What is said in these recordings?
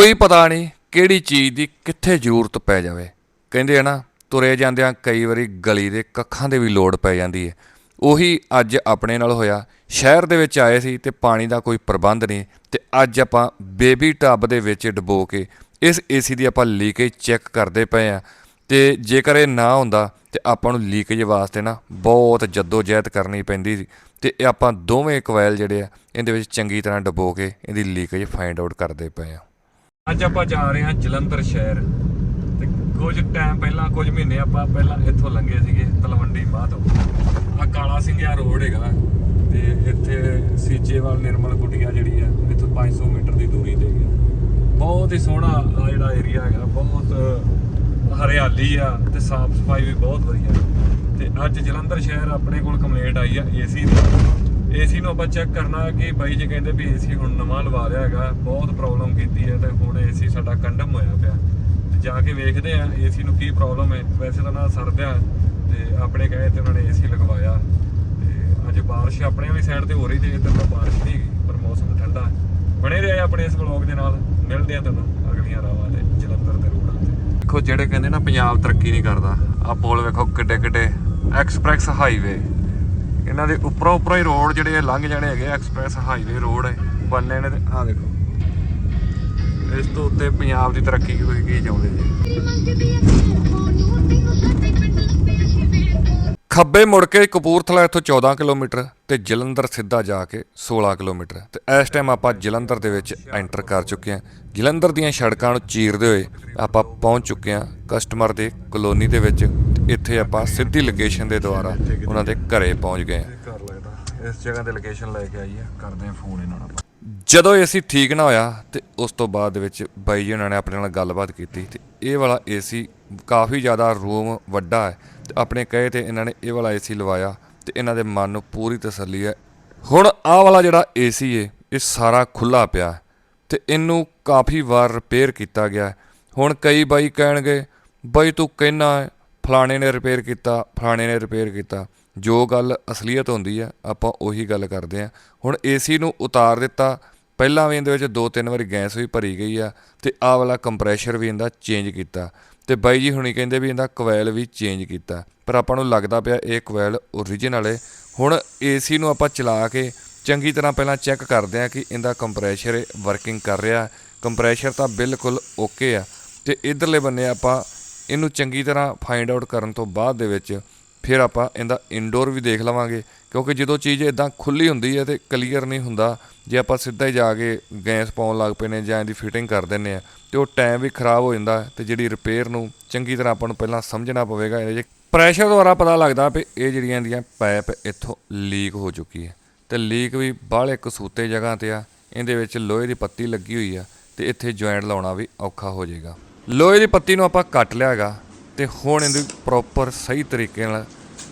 ਕੋਈ ਪਤਾ ਨਹੀਂ ਕਿਹੜੀ ਚੀਜ਼ ਦੀ ਕਿੱਥੇ ਜ਼ਰੂਰਤ ਪੈ ਜਾਵੇ। ਕਹਿੰਦੇ ਆ ਨਾ, ਤੁਰੇ ਜਾਂਦਿਆਂ ਕਈ ਵਾਰੀ ਗਲੀ ਦੇ ਕੱਖਾਂ ਦੇ ਵੀ ਲੋੜ ਪੈ ਜਾਂਦੀ ਹੈ। ਉਹੀ ਅੱਜ ਆਪਣੇ ਨਾਲ ਹੋਇਆ। ਸ਼ਹਿਰ ਦੇ ਵਿੱਚ ਆਏ ਸੀ ਤੇ ਪਾਣੀ ਦਾ ਕੋਈ ਪ੍ਰਬੰਧ ਨਹੀਂ ਤੇ ਅੱਜ ਆਪਾਂ ਬੇਬੀ ਟੱਬ ਦੇ ਵਿੱਚ ਡਬੋ ਕੇ ਇਸ ਏਸੀ ਦੀ ਆਪਾਂ ਲੀਕੇਜ ਚੈੱਕ ਕਰਦੇ ਪਏ ਆ ਤੇ ਜੇਕਰ ਇਹ ਨਾ ਹੁੰਦਾ ਤੇ ਆਪਾਂ ਨੂੰ ਲੀਕੇਜ ਵਾਸਤੇ ਨਾ ਬਹੁਤ ਜਹਿਦ ਕਰਨੀ ਪੈਂਦੀ ਸੀ ਤੇ ਇਹ ਆਪਾਂ ਦੋਵੇਂ ਕੋਇਲ ਜਿਹੜੇ ਆ, ਇਹਦੇ ਵਿੱਚ ਚੰਗੀ ਤਰ੍ਹਾਂ ਡਬੋ ਕੇ ਇਹਦੀ ਲੀਕੇਜ ਫਾਈਂਡ ਆਊਟ ਕਰਦੇ ਪਏ ਆ ਅੱਜ ਆਪਾਂ ਜਾ ਰਹੇ ਹਾਂ ਜਲੰਧਰ ਸ਼ਹਿਰ। ਤੇ ਕੁਝ ਟਾਈਮ ਪਹਿਲਾਂ, ਕੁਝ ਮਹੀਨੇ ਆਪਾਂ ਪਹਿਲਾਂ ਇੱਥੋਂ ਲੰਘੇ ਸੀਗੇ ਤਲਵੰਡੀ ਮਾਧੋ। ਆ ਕਾਲਾ ਸਿੰਘਿਆ ਰੋਡ ਹੈਗਾ। ਤੇ ਇੱਥੇ ਸੀਚੇਵਾਲ ਨਿਰਮਲ ਗੁੱਡੀਆਂ ਜਿਹੜੀ ਆ, ਇੱਥੋਂ 500 ਮੀਟਰ ਦੀ ਦੂਰੀ ਤੇ ਹੈ ਬਹੁਤ ਹੀ ਸੋਹਣਾ ਆ ਜਿਹੜਾ ਏਰੀਆ ਹੈਗਾ, ਬਹੁਤ ਹਰਿਆਲੀ ਆ ਤੇ ਸਾਫ਼ ਸਫ਼ਾਈ ਵੀ ਬਹੁਤ ਵਧੀਆ। ਤੇ ਅੱਜ ਜਲੰਧਰ ਸ਼ਹਿਰ ਆਪਣੇ ਕੋਲ ਕੰਪਲੇਂਟ ਆਈ ਆ ਏਸੀ ਦੀ। ਏਸੀ ਨੂੰ ਆਪਾਂ ਚੈੱਕ ਕਰਨਾ ਕਿ ਬਾਈ ਜੀ ਕਹਿੰਦੇ ਵੀ ਏਸੀ ਹੁਣ ਨਵਾਂ ਲਵਾ ਲਿਆ ਹੈਗਾ, ਬਹੁਤ ਪ੍ਰੋਬਲਮ ਕੀਤੀ ਹੈ ਤੇ ਹੁਣ ਏਸੀ ਸਾਡਾ ਕੰਡਮ ਹੋਇਆ ਪਿਆ। ਤੇ ਜਾ ਕੇ ਵੇਖਦੇ ਆ ਏਸੀ ਨੂੰ ਕੀ ਪ੍ਰੋਬਲਮ ਹੈ। ਵੈਸੇ ਤਾਂ ਨਾ ਸਰਦਿਆ ਤੇ ਆਪਣੇ ਕਹੇ ਤੇ ਉਹਨਾਂ ਨੇ ਏਸੀ ਲਗਵਾਇਆ। ਤੇ ਅੱਜ ਬਾਰਿਸ਼ ਆਪਣੇ ਵਾਲੀ ਸਾਈਡ ਤੇ ਹੋ ਰਹੀ ਤੇ ਇੱਧਰ ਤਾਂ ਬਾਰਿਸ਼ ਨਹੀਂ ਪਰ ਮੌਸਮ ਠੰਡਾ ਹੈ। ਬਣੇ ਰਹੇ ਆਪਣੇ ਇਸ ਵਲੌਗ ਦੇ ਨਾਲ। ਮਿਲਦੇ ਆ ਤੁਹਾਨੂੰ ਅਗਲੀਆਂ ਰਾਵਾਂ ਤੇ, ਜਲੰਧਰ ਦੇ ਰੋਡਾਂ ਤੇ। ਦੇਖੋ ਜਿਹੜੇ ਕਹਿੰਦੇ ਨਾ ਪੰਜਾਬ ਤਰੱਕੀ ਨਹੀਂ ਕਰਦਾ ਆ ਪੁਲ ਵੇਖੋ ਕਿੱਡੇ ਕਿੱਡੇ ਐਕਸਪ੍ਰੈਸ ਹਾਈਵੇ ਇਹਨਾਂ ਦੇ ਉੱਪਰੋਂ ਉੱਪਰੋਂ ਹੀ ਰੋਡ ਜਿਹੜੇ ਲੰਘ ਜਾਣੇ ਹੈਗੇ ਐਕਸਪ੍ਰੈਸ ਹਾਈਵੇ ਰੋਡ ਹੈ ਬੰਨੇ ਨੇ ਤੇ ਆ ਦੇਖੋ। ਇਸ ਤੋਂ ਉੱਤੇ ਪੰਜਾਬ ਦੀ ਤਰੱਕੀ ਕੋਈ ਕੀ ਚਾਹੁੰਦੇ ਜੀ? ਖੱਬੇ ਮੁੜ ਕੇ ਕਪੂਰਥਲਾ ਇੱਥੋਂ 14 ਕਿਲੋਮੀਟਰ ਤੇ ਜਲੰਧਰ ਸਿੱਧਾ ਜਾ ਕੇ 16 ਕਿਲੋਮੀਟਰ। ਤੇ ਇਸ ਟਾਈਮ ਆਪਾਂ ਜਲੰਧਰ ਦੇ ਵਿੱਚ ਐਂਟਰ ਕਰ ਚੁੱਕੇ ਹਾਂ। ਜਲੰਧਰ ਦੀਆਂ ਸੜਕਾਂ ਨੂੰ ਚੀਰਦੇ ਹੋਏ ਆਪਾਂ ਪਹੁੰਚ ਚੁੱਕੇ ਹਾਂ। ਕਸਟਮਰ ਦੇ ਕਲੋਨੀ ਦੇ ਵਿੱਚ ਇੱਥੇ ਆਪਾਂ ਸਿੱਧੀ ਲੋਕੇਸ਼ਨ ਦੇ ਦੁਆਰਾ ਉਹਨਾਂ ਦੇ ਘਰੇ ਪਹੁੰਚ ਗਏ ਕਰ ਲੱਗਦਾ ਇਸ ਜਗ੍ਹਾ ਤੇ ਲੋਕੇਸ਼ਨ ਲੈ ਕੇ ਆਈ ਆ ਕਰਦੇ ਆ ਫੋਨ ਇਹਨਾਂ ਨਾਲ। ਜਦੋਂ ਏਸੀ ਠੀਕ ਨਾ ਹੋਇਆ ਤੇ ਉਸ ਤੋਂ ਬਾਅਦ ਵਿੱਚ ਬਾਈ ਜੀ ਉਹਨਾਂ ਨੇ ਆਪਣੇ ਨਾਲ ਗੱਲਬਾਤ ਕੀਤੀ ਤੇ ਇਹ ਵਾਲਾ ਏਸੀ ਕਾਫੀ ਜ਼ਿਆਦਾ ਰੂਮ ਵੱਡਾ ਹੈ ਤੇ ਆਪਣੇ ਕਹੇ ਤੇ ਇਹਨਾਂ ਨੇ ਇਹ ਵਾਲਾ ਏਸੀ ਲਵਾਇਆ ਤੇ ਇਹਨਾਂ ਦੇ ਮਨ ਨੂੰ ਪੂਰੀ ਤਸੱਲੀ ਹੈ। ਹੁਣ ਆਹ ਵਾਲਾ ਜਿਹੜਾ ਏਸੀ ਹੈ ਇਹ ਸਾਰਾ ਖੁੱਲਾ ਪਿਆ ਤੇ ਇਹਨੂੰ ਕਾਫੀ ਵਾਰ ਰਿਪੇਅਰ ਕੀਤਾ ਗਿਆ। ਹੁਣ ਕਈ ਬਾਈ ਕਹਿਣਗੇ ਬਾਈ ਤੂੰ ਕਹਿਣਾ ਫਲਾਣੇ ਨੇ ਰਿਪੇਅਰ ਕੀਤਾ, ਫਲਾਣੇ ਨੇ ਰਿਪੇਅਰ ਕੀਤਾ। ਜੋ ਗੱਲ ਅਸਲੀਅਤ ਹੁੰਦੀ ਆ, ਆਪਾਂ ਉਹੀ ਗੱਲ ਕਰਦੇ ਆ। ਹੁਣ ਏਸੀ ਨੂੰ ਉਤਾਰ ਦਿੱਤਾ, ਪਹਿਲਾਂ ਵੀ ਇਹਦੇ ਵਿੱਚ ਦੋ ਤਿੰਨ ਵਾਰੀ ਗੈਸ ਵੀ ਭਰੀ ਗਈ ਆ, ਤੇ ਆਹ ਵਾਲਾ ਕੰਪਰੈਸ਼ਰ ਵੀ ਇਹਦਾ ਚੇਂਜ ਕੀਤਾ। ਤੇ ਬਾਈ ਜੀ ਹੁਣੀ ਕਹਿੰਦੇ ਵੀ ਇਹਦਾ ਕੋਇਲ ਵੀ ਚੇਂਜ ਕੀਤਾ। ਪਰ ਆਪਾਂ ਨੂੰ ਲੱਗਦਾ ਪਿਆ ਇਹ ਕੋਇਲ ਓਰੀਜਨਲ ਹੈ ਹੁਣ ਏਸੀ ਨੂੰ ਆਪਾਂ ਚਲਾ ਕੇ ਚੰਗੀ ਤਰ੍ਹਾਂ ਪਹਿਲਾਂ ਚੈੱਕ ਕਰਦੇ ਆ ਕਿ ਇਹਦਾ ਕੰਪਰੈਸ਼ਰ ਵਰਕਿੰਗ ਕਰ ਰਿਹਾ। ਕੰਪਰੈਸ਼ਰ ਤਾਂ ਬਿਲਕੁਲ ਓਕੇ ਆ। ਤੇ ਇਧਰਲੇ ਬੰਨੇ ਆਪਾਂ ਇਹਨੂੰ ਚੰਗੀ ਤਰ੍ਹਾਂ ਫਾਈਂਡ ਆਊਟ ਕਰਨ ਤੋਂ ਬਾਅਦ ਦੇ ਵਿੱਚ ਫਿਰ ਆਪਾਂ ਇਹਦਾ ਇਨਡੋਰ ਵੀ ਦੇਖ ਲਵਾਂਗੇ, ਕਿਉਂਕਿ ਜਦੋਂ ਚੀਜ਼ ਇਦਾਂ ਖੁੱਲੀ ਹੁੰਦੀ ਹੈ ਤੇ ਕਲੀਅਰ ਨਹੀਂ ਹੁੰਦਾ, ਜੇ ਆਪਾਂ ਸਿੱਧਾ ਹੀ ਜਾ ਕੇ ਗੈਸ ਪਾਉਣ ਲੱਗ ਪਏ ਨੇ ਜਾਂ ਇਹਦੀ ਫਿਟਿੰਗ ਕਰ ਦਿੰਨੇ ਆ ਤੇ ਉਹ ਟਾਈਮ ਵੀ ਖਰਾਬ ਹੋ ਜਾਂਦਾ ਹੈ ਤੇ ਜਿਹੜੀ ਰਿਪੇਅਰ ਨੂੰ ਚੰਗੀ ਤਰ੍ਹਾਂ ਆਪਾਂ ਨੂੰ ਪਹਿਲਾਂ ਸਮਝਣਾ ਪਵੇਗਾ, ਇਹਦੇ 'ਚ ਪ੍ਰੈਸ਼ਰ ਦੁਆਰਾ ਪਤਾ ਲੱਗਦਾ ਵੀ ਇਹ ਜਿਹੜੀਆਂ ਇਹਦੀਆਂ ਪਾਈਪ ਇੱਥੋਂ ਲੀਕ ਹੋ ਚੁੱਕੀ ਹੈ। ਤੇ ਲੀਕ ਵੀ ਬਾਹਲੇ ਕਸੂਤੇ ਜਗ੍ਹਾ ਤੇ ਆ, ਇਹਦੇ ਵਿੱਚ ਲੋਹੇ ਦੀ ਪੱਤੀ ਲੱਗੀ ਹੋਈ ਆ ਤੇ ਇੱਥੇ ਜੁਆਇੰਟ ਲਾਉਣਾ ਵੀ ਔਖਾ ਹੋ ਜਾਏਗਾ। ਲੋਹੇ ਦੀ ਪੱਤੀ ਨੂੰ ਆਪਾਂ ਕੱਟ ਲਿਆ ਹੈਗਾ ਤੇ ਹੁਣ ਇਹਦੀ ਪ੍ਰੋਪਰ ਸਹੀ ਤਰੀਕੇ ਨਾਲ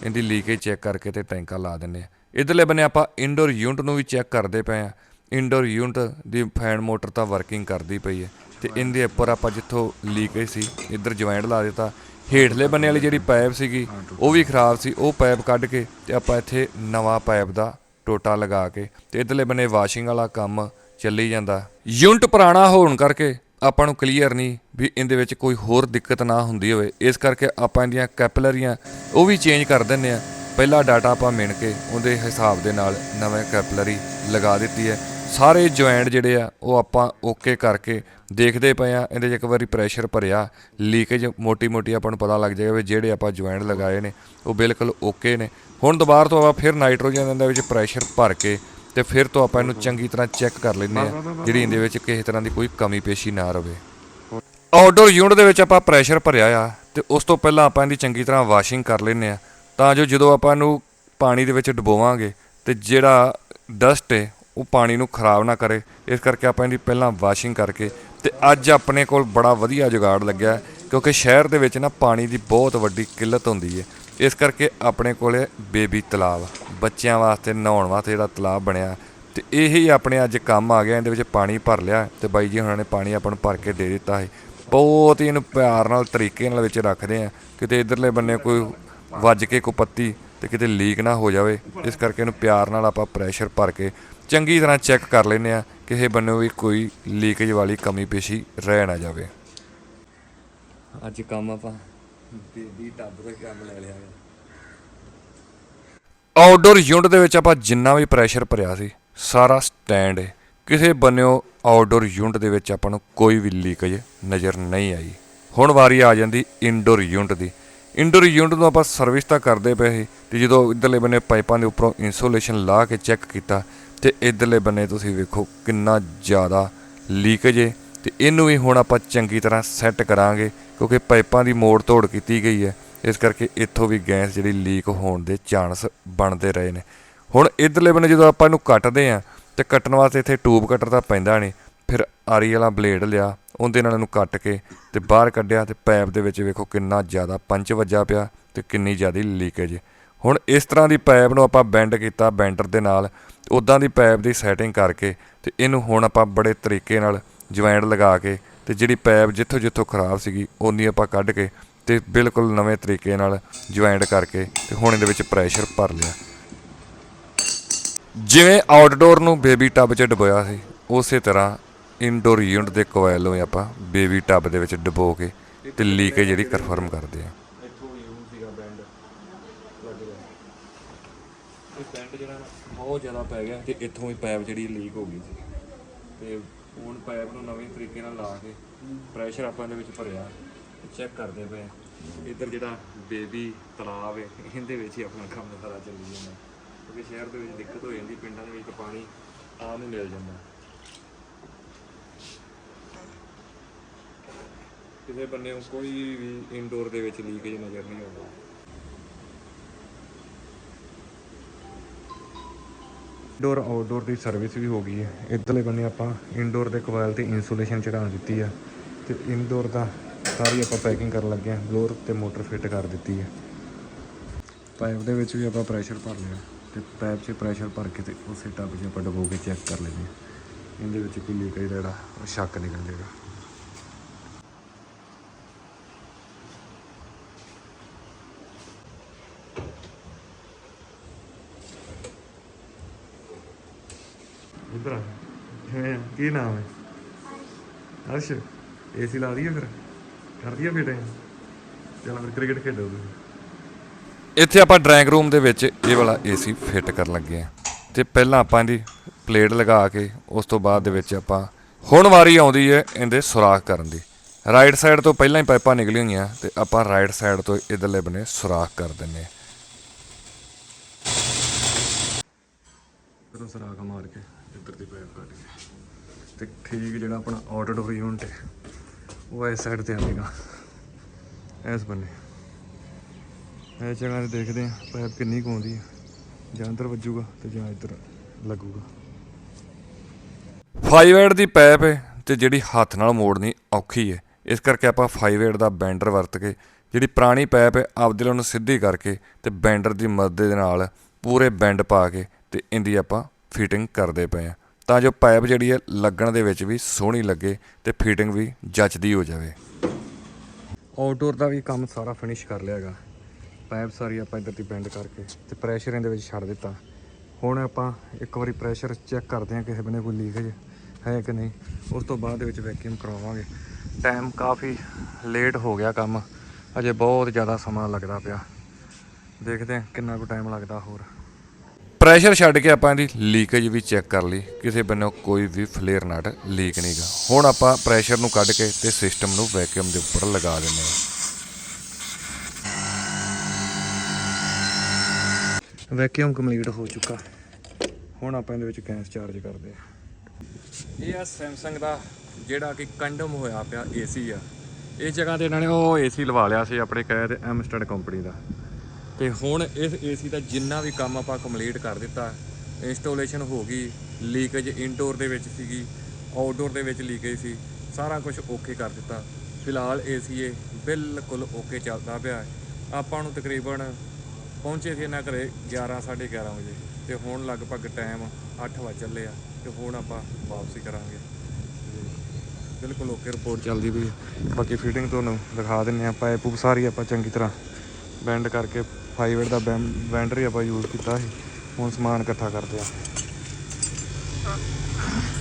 ਇਹਦੀ ਲੀਕੇਜ ਚੈੱਕ ਕਰਕੇ ਤੇ ਟੈਂਕਾਂ ਲਾ ਦਿੰਨੇ ਆ ਇਧਰਲੇ ਬੰਨੇ ਆਪਾਂ ਇਨਡੋਰ ਯੂਨਿਟ ਨੂੰ ਵੀ ਚੈੱਕ ਕਰਦੇ ਪਏ ਆ ਇਨਡੋਰ ਯੂਨਿਟ ਦੀ ਫੈਨ ਮੋਟਰ ਤਾਂ ਵਰਕਿੰਗ ਕਰਦੀ ਪਈ ਹੈ ਤੇ ਇਹਦੇ ਉੱਪਰ ਆਪਾਂ ਜਿੱਥੋਂ ਲੀਕੇਜ ਸੀ, ਇੱਧਰ ਜੁਆਇੰਟ ਲਾ ਦਿੱਤਾ। ਹੇਠਲੇ ਬੰਨੇ ਵਾਲੀ ਜਿਹੜੀ ਪਾਈਪ ਸੀਗੀ, ਉਹ ਵੀ ਖਰਾਬ ਸੀ। ਉਹ ਪਾਈਪ ਕੱਢ ਕੇ ਤੇ ਆਪਾਂ ਇੱਥੇ ਨਵਾਂ ਪਾਈਪ ਦਾ ਟੋਟਾ ਲਗਾ ਕੇ ਤੇ ਇਧਰਲੇ ਬੰਨੇ ਵਾਸ਼ਿੰਗ ਵਾਲਾ ਕੰਮ ਚੱਲੀ ਜਾਂਦਾ। ਯੂਨਿਟ ਪੁਰਾਣਾ ਹੋਣ ਕਰਕੇ ਆਪਾਂ ਨੂੰ ਕਲੀਅਰ ਨਹੀਂ ਵੀ ਇਹਦੇ ਵਿੱਚ ਕੋਈ ਹੋਰ ਦਿੱਕਤ ਨਾ ਹੁੰਦੀ ਹੋਵੇ। ਇਸ ਕਰਕੇ ਆਪਾਂ ਇਹਦੀਆਂ ਕੈਪਲਰੀਆਂ ਉਹ ਵੀ ਚੇਂਜ ਕਰ ਦਿੰਨੇ ਆ ਪਹਿਲਾ ਡਾਟਾ ਆਪਾਂ ਮਿਣ ਕੇ ਉਹਦੇ ਹਿਸਾਬ ਦੇ ਨਾਲ ਨਵੇਂ ਕੈਪਲਰੀ ਲਗਾ ਦਿੱਤੀ ਹੈ। ਸਾਰੇ ਜੁਆਇੰਟ ਜਿਹੜੇ ਆ, ਉਹ ਆਪਾਂ ਓਕੇ ਕਰਕੇ ਦੇਖਦੇ ਪਏ ਆ ਇਹਦੇ 'ਚ ਇੱਕ ਵਾਰੀ ਪ੍ਰੈਸ਼ਰ ਭਰਿਆ ਲੀਕੇਜ ਮੋਟੀ-ਮੋਟੀ ਆਪਾਂ ਨੂੰ ਪਤਾ ਲੱਗ ਜਾਏਗਾ ਵੀ ਜਿਹੜੇ ਆਪਾਂ ਜੁਆਇੰਟ ਲਗਾਏ ਨੇ, ਉਹ ਬਿਲਕੁਲ ਓਕੇ ਨੇ। ਹੁਣ ਦੁਬਾਰਾ ਤੋਂ ਆਪਾਂ ਫਿਰ ਨਾਈਟ੍ਰੋਜਨ ਦੇ ਵਿੱਚ ਪ੍ਰੈਸ਼ਰ ਭਰ ਕੇ ਤੇ ਫਿਰ ਤੋਂ ਆਪਾਂ ਇਹਨੂੰ ਚੰਗੀ ਤਰ੍ਹਾਂ ਚੈੱਕ ਕਰ ਲੈਂਦੇ ਆ ਜਿਹੜੀ ਇਹਦੇ ਵਿੱਚ ਕਿਸੇ ਤਰ੍ਹਾਂ ਦੀ ਕੋਈ ਕਮੀ ਪੇਸ਼ੀ ਨਾ ਰਵੇ। ਆਊਟਡੋਰ ਯੂਨਿਟ ਦੇ ਵਿੱਚ ਆਪਾਂ ਪ੍ਰੈਸ਼ਰ ਭਰਿਆ ਆ ਤੇ ਉਸ ਤੋਂ ਪਹਿਲਾਂ ਆਪਾਂ ਇਹਦੀ ਚੰਗੀ ਤਰ੍ਹਾਂ ਵਾਸ਼ਿੰਗ ਕਰ ਲੈਂਦੇ ਆ ਤਾਂ ਜੋ ਜਦੋਂ ਆਪਾਂ ਇਹਨੂੰ ਪਾਣੀ ਦੇ ਵਿੱਚ ਡੁਬੋਵਾਂਗੇ ਤੇ ਜਿਹੜਾ ਡਸਟ ਹੈ ਉਹ ਪਾਣੀ ਨੂੰ ਖਰਾਬ ਨਾ ਕਰੇ। ਇਸ ਕਰਕੇ ਆਪਾਂ ਇਹਦੀ ਪਹਿਲਾਂ ਵਾਸ਼ਿੰਗ ਕਰਕੇ ਤੇ ਅੱਜ ਆਪਣੇ ਕੋਲ ਬੜਾ ਵਧੀਆ ਜੁਗਾੜ ਲੱਗਿਆ ਕਿਉਂਕਿ ਸ਼ਹਿਰ ਦੇ ਵਿੱਚ ਨਾ ਪਾਣੀ ਦੀ ਬਹੁਤ ਵੱਡੀ ਕਿੱਲਤ ਹੁੰਦੀ ਹੈ। ਇਸ ਕਰਕੇ ਆਪਣੇ ਕੋਲੇ ਬੇਬੀ ਤਲਾਬ, ਬੱਚਿਆਂ ਵਾਸਤੇ, ਨਹਾਉਣ ਵਾਸਤੇ ਜਿਹੜਾ ਤਲਾਬ ਬਣਿਆ ਤੇ ਇਹੀ ਆਪਣੇ ਅੱਜ ਕੰਮ ਆ ਗਿਆ, ਇਹਦੇ ਵਿੱਚ ਪਾਣੀ ਭਰ ਲਿਆ ਤੇ ਬਾਈ ਜੀ ਉਹਨਾਂ ਨੇ ਪਾਣੀ ਆਪਾਂ ਨੂੰ ਭਰ ਕੇ ਦੇ ਦਿੱਤਾ ਹੈ ਬਹੁਤ ਹੀ ਇਹਨੂੰ ਪਿਆਰ ਨਾਲ, ਤਰੀਕੇ ਨਾਲ ਵਿੱਚ ਰੱਖਦੇ ਆ, ਕਿਤੇ ਇਧਰਲੇ ਬੰਨੇ ਕੋਈ ਵੱਜ ਕੇ ਕੋਈ ਪੱਤੀ ਤੇ ਕਿਤੇ ਲੀਕ ਨਾ ਹੋ ਜਾਵੇ, ਇਸ ਕਰਕੇ ਇਹਨੂੰ ਪਿਆਰ ਨਾਲ ਆਪਾਂ ਪ੍ਰੈਸ਼ਰ ਭਰ ਕੇ ਚੰਗੀ ਤਰ੍ਹਾਂ ਚੈੱਕ ਕਰ ਲੈਂਦੇ ਆ ਇਹ ਬੰਨੇ ਵੀ ਕੋਈ ਲੀਕੇਜ ਵਾਲੀ ਕਮੀ ਪੇਸ਼ੀ ਰਹਿ ਨਾ ਜਾਵੇ। ਅੱਜ ਕੰਮ ਆਪਾਂ ਬੇਬੀ ਟੱਬ ਦਾ ਕੰਮ ਲੈ ਲਿਆ ਆਊਟਡੋਰ ਯੂਨਿਟ ਦੇ ਵਿੱਚ ਆਪਾਂ ਜਿੰਨਾ ਵੀ ਪ੍ਰੈਸ਼ਰ ਭਰਿਆ ਸੀ, ਸਾਰਾ ਸਟੈਂਡ ਹੈ ਕਿਸੇ ਬੰਨਿਓ ਆਊਟਡੋਰ ਯੂਨਿਟ ਦੇ ਵਿੱਚ ਆਪਾਂ ਨੂੰ ਕੋਈ ਵੀ ਲੀਕੇਜ ਨਜ਼ਰ ਨਹੀਂ ਆਈ। ਹੁਣ ਵਾਰੀ ਆ ਜਾਂਦੀ ਇਨਡੋਰ ਯੂਨਿਟ ਦੀ। ਇਨਡੋਰ ਯੂਨਿਟ ਨੂੰ ਆਪਾਂ ਸਰਵਿਸ ਤਾਂ ਕਰਦੇ ਪਏ ਸੀ, ਤੇ ਜਦੋਂ ਇਧਰਲੇ ਬੰਨੇ ਪਾਈਪਾਂ ਦੇ ਉੱਪਰੋਂ ਇਨਸੂਲੇਸ਼ਨ ਲਾ ਕੇ ਚੈੱਕ ਕੀਤਾ, ਤੇ ਇਧਰਲੇ ਬੰਨੇ ਤੁਸੀਂ ਵੇਖੋ ਕਿੰਨਾ ਜ਼ਿਆਦਾ ਲੀਕੇਜ ਹੈ ਤੇ ਇਹਨੂੰ ਵੀ ਹੁਣ ਆਪਾਂ ਚੰਗੀ ਤਰ੍ਹਾਂ ਸੈੱਟ ਕਰਾਂਗੇ, ਕਿਉਂਕਿ ਪਾਈਪਾਂ ਦੀ ਮੋੜ ਤੋੜ ਕੀਤੀ ਗਈ ਹੈ। ਇਸ ਕਰਕੇ ਇੱਥੋਂ ਵੀ ਗੈਸ ਜਿਹੜੀ ਲੀਕ ਹੋਣ ਦੇ ਚਾਂਸ ਬਣਦੇ ਰਹੇ ਨੇ। ਹੁਣ ਇਧਰਲੇ ਬੰਨੇ ਜਦੋਂ ਆਪਾਂ ਇਹਨੂੰ ਕੱਟਦੇ ਆ ਤੇ ਕੱਟਣ ਵਾਸਤੇ ਇੱਥੇ ਟੂਬ ਕਟਰ ਤਾਂ ਪੈਂਦਾ ਨਹੀਂ। ਫਿਰ ਆਰੀ ਵਾਲਾ ਬਲੇਡ ਲਿਆ, ਉਹਦੇ ਨਾਲ ਇਹਨੂੰ ਕੱਟ ਕੇ ਤੇ ਬਾਹਰ ਕੱਢਿਆ ਤੇ ਪਾਈਪ ਦੇ ਵਿੱਚ ਵੇਖੋ ਕਿੰਨਾ ਜ਼ਿਆਦਾ ਪੰਚ ਵੱਜਾ ਪਿਆ ਤੇ ਕਿੰਨੀ ਜ਼ਿਆਦਾ ਲੀਕੇਜ ਹੁਣ ਇਸ ਤਰ੍ਹਾਂ ਦੀ ਪਾਈਪ ਨੂੰ ਆਪਾਂ ਬੈਂਡ ਕੀਤਾ ਬੈਂਡਰ ਦੇ ਨਾਲ ਉਦਾਂ ਦੀ ਪਾਈਪ ਦੀ ਸੈਟਿੰਗ ਕਰਕੇ ਤੇ ਇਹਨੂੰ ਹੁਣ ਆਪਾਂ ਬੜੇ ਤਰੀਕੇ ਨਾਲ ਜੁਆਇੰਟ ਲਗਾ ਕੇ ਤੇ ਜਿਹੜੀ ਪੈਪ ਜਿੱਥੋਂ ਜਿੱਥੋਂ ਖਰਾਬ ਸੀਗੀ ਉਨੀ ਆਪਾਂ ਕੱਢ ਕੇ ਤੇ ਬਿਲਕੁਲ ਨਵੇਂ ਤਰੀਕੇ ਨਾਲ ਜੁਆਇੰਟ ਕਰਕੇ ਤੇ ਹੁਣ ਇਹਦੇ ਵਿੱਚ ਪ੍ਰੈਸ਼ਰ ਭਰ ਲਿਆ। ਜਿਵੇਂ ਆਊਟਡੋਰ ਨੂੰ ਬੇਬੀ ਟੱਬ 'ਚ ਡਬੋਇਆ ਸੀ, ਉਸੇ ਤਰ੍ਹਾਂ ਇਨਡੋਰ ਯੂਨਿਟ ਦੇ ਕੋਇਲ ਨੂੰ ਆਪਾਂ ਬੇਬੀ ਟੱਬ ਦੇ ਵਿੱਚ ਡਬੋ ਕੇ ਤੇ ਲੀਕੇਜ ਜਿਹੜੀ ਕਨਫਰਮ ਕਰਦੇ ਆ। ਇਹ ਬੈਂਡ ਜਿਹੜਾ ਬਹੁਤ ਜ਼ਿਆਦਾ ਪੈ ਗਿਆ ਤੇ ਇੱਥੋਂ ਹੀ ਪਾਈਪ ਜਿਹੜੀ ਲੀਕ ਹੋ ਗਈ ਸੀ। ਤੇ ਹੁਣ ਪਾਈਪ ਨੂੰ ਨਵੇਂ ਤਰੀਕੇ ਨਾਲ ਲਾ ਕੇ ਪ੍ਰੈਸ਼ਰ ਆਪਾਂ ਇਹਦੇ ਵਿੱਚ ਭਰਿਆ ਚੈੱਕ ਕਰਦੇ ਪਏ ਇੱਧਰ ਜਿਹੜਾ ਬੇਬੀ ਤਲਾਬ ਹੈ ਇਹਦੇ ਵਿੱਚ ਹੀ ਆਪਣਾ ਕੰਮ ਸਾਰਾ ਚੱਲੀ ਜਾਂਦਾ। ਕਿਉਂਕਿ ਸ਼ਹਿਰ ਦੇ ਵਿੱਚ ਦਿੱਕਤ ਹੋ ਜਾਂਦੀ, ਪਿੰਡਾਂ ਦੇ ਵਿੱਚ ਤਾਂ ਪਾਣੀ ਆਮ ਹੀ ਮਿਲ ਜਾਂਦਾ। ਕਿਸੇ ਬੰਨੇ ਕੋਈ ਵੀ ਇਨਡੋਰ ਦੇ ਵਿੱਚ ਲੀਕੇਜ ਨਜ਼ਰ ਨਹੀਂ ਆਉਂਦਾ। ਇਨਡੋਰ ਆਊਟਡੋਰ ਦੀ ਸਰਵਿਸ ਵੀ ਹੋ ਗਈ ਹੈ। ਇੱਧਰਲੇ ਬੰਨੇ ਆਪਾਂ ਇਨਡੋਰ ਦੇ ਕੋਇਲ ਤੇ ਇਨਸੂਲੇਸ਼ਨ ਚੜਾ ਦਿੱਤੀ ਆ। ਤੇ ਇਨਡੋਰ ਦਾ ਸਾਰੀ ਆਪਾਂ ਪੈਕਿੰਗ ਕਰਨ ਲੱਗੇ ਆ ਬਲੋਰ ਤੇ ਮੋਟਰ ਫਿੱਟ ਕਰ ਦਿੱਤੀ ਹੈ। ਪਾਈਪ ਦੇ ਵਿੱਚ ਵੀ ਆਪਾਂ ਪ੍ਰੈਸ਼ਰ ਭਰ ਲਿਆ। ਤੇ ਪਾਈਪ 'ਚ ਪ੍ਰੈਸ਼ਰ ਭਰ ਕੇ ਤੇ ਉਸੇ ਟੱਬ 'ਚ ਆਪਾਂ ਡਬੋ ਕੇ ਚੈੱਕ ਕਰ ਲੈਂਦੇ ਹਾਂ। ਇਹਦੇ ਵਿੱਚ ਕੋਈ ਲੀਕੇਜ ਹੈ ਜਿਹੜਾ ਉਹ ਸ਼ੱਕ ਨਿਕਲ ਜਾਏਗਾ ਇਧਰ ਆ ਕਿਵੇਂ ਆ? ਕੀ ਨਾਮ ਹੈ? ਅਰਸ਼ ਏਸੀ ਲਾ ਦਈਏ ਫਿਰ? ਕਰ ਦਈਏ ਫਿਟਿੰਗ ਚਲੋ ਫਿਰ ਕ੍ਰਿਕਟ ਖੇਡੋ ਤੁਸੀਂ। ਇੱਥੇ ਆਪਾਂ ਡਰਾਇੰਗ ਰੂਮ ਦੇ ਵਿੱਚ ਇਹ ਵਾਲਾ ਏਸੀ ਫਿੱਟ ਕਰਨ ਲੱਗੇ ਆ ਤੇ ਪਹਿਲਾਂ ਆਪਾਂ ਇਹਦੀ ਪਲੇਟ ਲਗਾ ਕੇ ਉਸ ਤੋਂ ਬਾਅਦ ਦੇ ਵਿੱਚ ਆਪਾਂ ਹੁਣ ਵਾਰੀ ਆਉਂਦੀ ਹੈ ਇਹਦੇ ਸੁਰਾਖ ਕਰਨ ਦੀ। ਰਾਈਟ ਸਾਈਡ ਤੋਂ ਪਹਿਲਾਂ ਹੀ ਪਾਈਪਾਂ ਨਿਕਲੀਆਂ ਹੋਈਆਂ ਤੇ ਆਪਾਂ ਰਾਈਟ ਸਾਈਡ ਤੋਂ ਇਧਰਲੇ ਬੰਨੇ ਸੁਰਾਖ ਕਰ ਦਿੰਨੇ ਫਿਰ ਸੁਰਾਖ ਮਾਰ ਕੇ ਇੱਧਰ ਦੀ ਪਾਈਪ ਕੱਢ ਕੇ। ਤੇ ਠੀਕ ਜਿਹੜਾ ਆਪਣਾ ਆਊਟਡੋਰ ਯੂਨਿਟ ਹੈ ਉਹ ਇਸ ਸਾਈਡ ਤੇ ਆਵੇਗਾ। ਇਸ ਬੰਨੇ। ਇਹ ਜਗ੍ਹਾ ਤੇ ਦੇਖਦੇ ਆ ਪਾਈਪ ਕਿੰਨੀ ਕੁ ਆਉਂਦੀ ਹੈ ਜਾਂ ਅੰਦਰ ਵੱਜੂਗਾ ਤੇ ਜਾਂ ਇੱਧਰ ਲੱਗੂਗਾ। 5 ਦੀ ਪਾਈਪ ਹੈ ਤੇ ਜਿਹੜੀ ਹੱਥ ਨਾਲ ਮੋੜਨੀ ਔਖੀ ਹੈ ਇਸ ਕਰਕੇ ਆਪਾਂ 5 ਦਾ ਬੈਂਡਰ ਵਰਤ ਕੇ, ਜਿਹੜੀ ਪੁਰਾਣੀ ਪਾਈਪ ਹੈ ਆਪਦੇ ਨਾਲ ਨੂੰ ਸਿੱਧੀ ਕਰਕੇ ਤੇ ਬੈਂਡਰ ਦੀ ਮਦਦ ਦੇ ਨਾਲ ਪੂਰੇ ਬੈਂਡ ਪਾ ਕੇ ਤੇ ਇਹਦੀ ਆਪਾਂ ਫਿਟਿੰਗ ਕਰਦੇ ਪਏ ਆ। ਤਾਂ ਜੋ ਪਾਈਪ ਜਿਹੜੀ ਹੈ ਲੱਗਣ ਦੇ ਵਿੱਚ ਵੀ ਸੋਹਣੀ ਲੱਗੇ ਤੇ ਫਿਟਿੰਗ ਵੀ ਜੱਚਦੀ ਹੋ ਜਾਵੇ। ਆਊਟਡੋਰ ਦਾ ਵੀ ਕੰਮ ਸਾਰਾ ਫਿਨਿਸ਼ ਕਰ ਲਿਆ ਹੈਗਾ। ਪਾਈਪ ਸਾਰੀ ਆਪਾਂ ਇੱਧਰ ਦੀ ਬੈਂਡ ਕਰਕੇ ਤੇ ਪ੍ਰੈਸ਼ਰ ਇਹਦੇ ਵਿੱਚ ਛੱਡ ਦਿੱਤਾ। ਹੁਣ ਆਪਾਂ ਇੱਕ ਵਾਰੀ ਪ੍ਰੈਸ਼ਰ ਚੈੱਕ ਕਰਦੇ ਹਾਂ ਕਿਸੇ ਬੰਨੇ ਕੋਈ ਲੀਕੇਜ ਹੈ ਕਿ ਨਹੀਂ। ਉਸ ਤੋਂ ਬਾਅਦ ਦੇ ਵਿੱਚ ਵੈਕਿਊਮ ਕਰਵਾਵਾਂਗੇ। ਟਾਈਮ ਕਾਫੀ ਲੇਟ ਹੋ ਗਿਆ ਕੰਮ। ਅਜੇ ਬਹੁਤ ਜ਼ਿਆਦਾ ਸਮਾਂ ਲੱਗਦਾ ਪਿਆ। ਦੇਖਦੇ ਹਾਂ ਕਿੰਨਾ ਕੁ ਟਾਈਮ ਲੱਗਦਾ ਹੋਰ। ਪ੍ਰੈਸ਼ਰ ਛੱਡ ਕੇ ਆਪਾਂ ਇਹਦੀ ਲੀਕੇਜ ਵੀ ਚੈੱਕ ਕਰ ਲਈ। ਕਿਸੇ ਬੰਨੋਂ ਕੋਈ ਵੀ ਫਲੇਅਰ ਨਟ ਲੀਕ ਨਹੀਂਗਾ ਹੁਣ ਆਪਾਂ ਪ੍ਰੈਸ਼ਰ ਨੂੰ ਕੱਢ ਕੇ ਤੇ ਸਿਸਟਮ ਨੂੰ ਵੈਕਿਊਮ ਦੇ ਉੱਪਰ ਲਗਾ ਦਿੰਦੇ ਹਾਂ। ਵੈਕਿਊਮ ਕੰਪਲੀਟ ਹੋ ਚੁੱਕਾ। ਹੁਣ ਆਪਾਂ ਇਹਦੇ ਵਿੱਚ ਗੈਸ ਚਾਰਜ ਕਰਦੇ ਆ ਇਹ ਆ ਸੈਮਸੰਗ ਦਾ ਜਿਹੜਾ ਕਿ ਕੰਡਮ ਹੋਇਆ ਪਿਆ ਏਸੀ ਆ। ਇਸ ਜਗ੍ਹਾ ਤੇ ਇਹਨਾਂ ਨੇ ਉਹ ਏਸੀ ਲਵਾ ਲਿਆ ਸੀ ਆਪਣੇ ਕਹੇ ਤੇ ਐਮਸਟਡ ਕੰਪਨੀ ਦਾ। ਤੇ ਹੁਣ ਇਸ ਏਸੀ ਦਾ ਜਿੰਨਾ ਵੀ ਕੰਮ ਆਪਾਂ ਕੰਪਲੀਟ ਕਰ ਦਿੱਤਾ ਇੰਸਟਾਲੇਸ਼ਨ ਹੋ ਗਈ ਲੀਕੇਜ ਇਨਡੋਰ ਦੇ ਵਿੱਚ ਸੀਗੀ ਆਊਟਡੋਰ ਦੇ ਵਿੱਚ ਲੀਕੇਜ ਸੀ, ਸਾਰਾ ਕੁਝ ਓਕੇ ਕਰ ਦਿੱਤਾ। ਫਿਲਹਾਲ ਏਸੀ ਇਹ ਬਿਲਕੁਲ ਓਕੇ ਚੱਲਦਾ ਪਿਆ ਆਪਾਂ ਨੂੰ ਤਕਰੀਬਨ ਪਹੁੰਚੇ ਸੀ ਇਹਨਾਂ ਘਰੇ 11 11:30 ਵਜੇ ਤੇ ਹੁਣ ਲਗਭਗ ਟਾਈਮ 8 ਵਜ ਚੱਲੇ ਆ ਤੇ ਹੁਣ ਆਪਾਂ ਵਾਪਸੀ ਕਰਾਂਗੇ। ਬਿਲਕੁਲ ਓਕੇ ਰਿਪੋਰਟ ਚੱਲਦੀ ਪਈ ਬਾਕੀ ਫਿਟਿੰਗ ਤੁਹਾਨੂੰ ਦਿਖਾ ਦਿੰਨੇ ਆ ਪਾਈਪ ਪੂਪ ਸਾਰੀ ਆਪਾਂ ਚੰਗੀ ਤਰ੍ਹਾਂ ਬੈਂਡ ਕਰਕੇ ਫਾਈਬਰ ਦਾ ਬੈਂਡਰ ਹੀ ਆਪਾਂ ਯੂਜ਼ ਕੀਤਾ ਸੀ ਹੁਣ ਸਮਾਨ ਇਕੱਠਾ ਕਰਦੇ ਆ।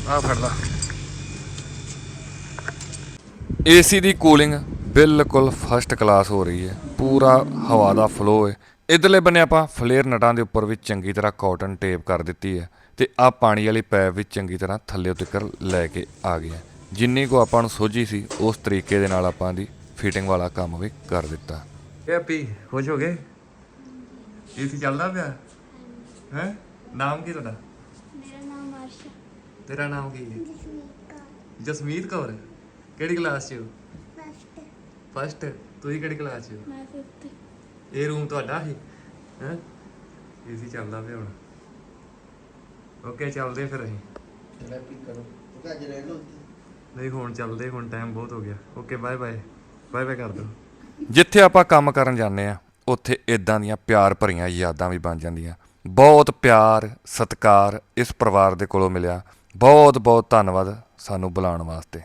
ਆ ਫੜ ਲਾ। ਏਸੀ ਦੀ ਕੂਲਿੰਗ ਬਿਲਕੁਲ ਫਸਟ ਕਲਾਸ ਹੋ ਰਹੀ ਹੈ। ਪੂਰਾ ਹਵਾ ਦਾ ਫਲੋ ਹੈ। ਇਧਰਲੇ ਬੰਨੇ ਆਪਾਂ ਫਲੇਅਰ ਨਟਾਂ ਦੇ ਉੱਪਰ ਵੀ ਚੰਗੀ ਤਰ੍ਹਾਂ ਕਾਟਨ ਟੇਪ ਕਰ ਦਿੱਤੀ ਹੈ ਤੇ ਆ ਪਾਣੀ ਵਾਲੀ ਪਾਈਪ ਵੀ ਚੰਗੀ ਤਰ੍ਹਾਂ ਥੱਲੇ ਤੱਕ ਲੈ ਕੇ ਆ ਗਏ ਹੈ। ਜਿੰਨੀ ਕੋ ਆਪਾਂ ਨੂੰ ਸੋਝੀ ਸੀ ਉਸ ਤਰੀਕੇ ਦੇ ਨਾਲ ਆਪਾਂ ਦੀ ਫਿਟਿੰਗ ਵਾਲਾ ਕੰਮ ਵੀ ਕਰ ਦਿੱਤਾ। ਹੈਪੀ ਖੁਸ਼ ਹੋ ਗਏ? ਏਸੀ ਚੱਲਦਾ ਪਿਆ? ਹੈ? ਨਾਮ ਕੀ ਤੁਹਾਡਾ? ਮੇਰਾ ਨਾਮ ਆਰਸ਼ਾ ਤੇਰਾ ਨਾਮ ਕੀ ਹੈ? ਜਸਮੀਤ ਕੌਰ। ਜਸਮੀਤ ਕੌਰ? ਕਿਹੜੀ ਕਲਾਸ 'ਚ ਹੋ? ਫਸਟ ਫਸਟ ਤੁਸੀਂ ਕਿਹੜੀ ਕਲਾਸ 'ਚ ਹੋ? ਮੈਂ ਫਿਫਥ ਇਹ ਰੂਮ ਤੁਹਾਡਾ ਹੀ? ਹੈ ਏਸੀ ਚੱਲਦਾ ਪਿਆ ਹੁਣ। ਓਕੇ ਚੱਲਦੇ ਫਿਰ ਅਸੀਂ। ਜਿਹੜਾ ਵੀ ਕਰੋ। ਉਹ ਅੱਜ ਰਹਿ ਲੋ ਨਹੀਂ ਹੁਣ ਚੱਲਦੇ ਹੁਣ ਟਾਈਮ ਬਹੁਤ ਹੋ ਗਿਆ। Okay bye bye bye bye ਕਰ ਦਿਓ। ਜਿੱਥੇ ਆਪਾਂ ਕੰਮ ਕਰਨ ਜਾਂਦੇ ਆ ਉੱਥੇ ਇਦਾਂ ਦੀਆਂ ਪਿਆਰ ਭਰੀਆਂ ਯਾਦਾਂ ਵੀ ਬਣ ਜਾਂਦੀਆਂ। ਬਹੁਤ ਪਿਆਰ, ਸਤਿਕਾਰ ਇਸ ਪਰਿਵਾਰ ਦੇ ਕੋਲੋਂ ਮਿਲਿਆ। ਬਹੁਤ ਬਹੁਤ ਧੰਨਵਾਦ ਸਾਨੂੰ ਬੁਲਾਉਣ ਵਾਸਤੇ।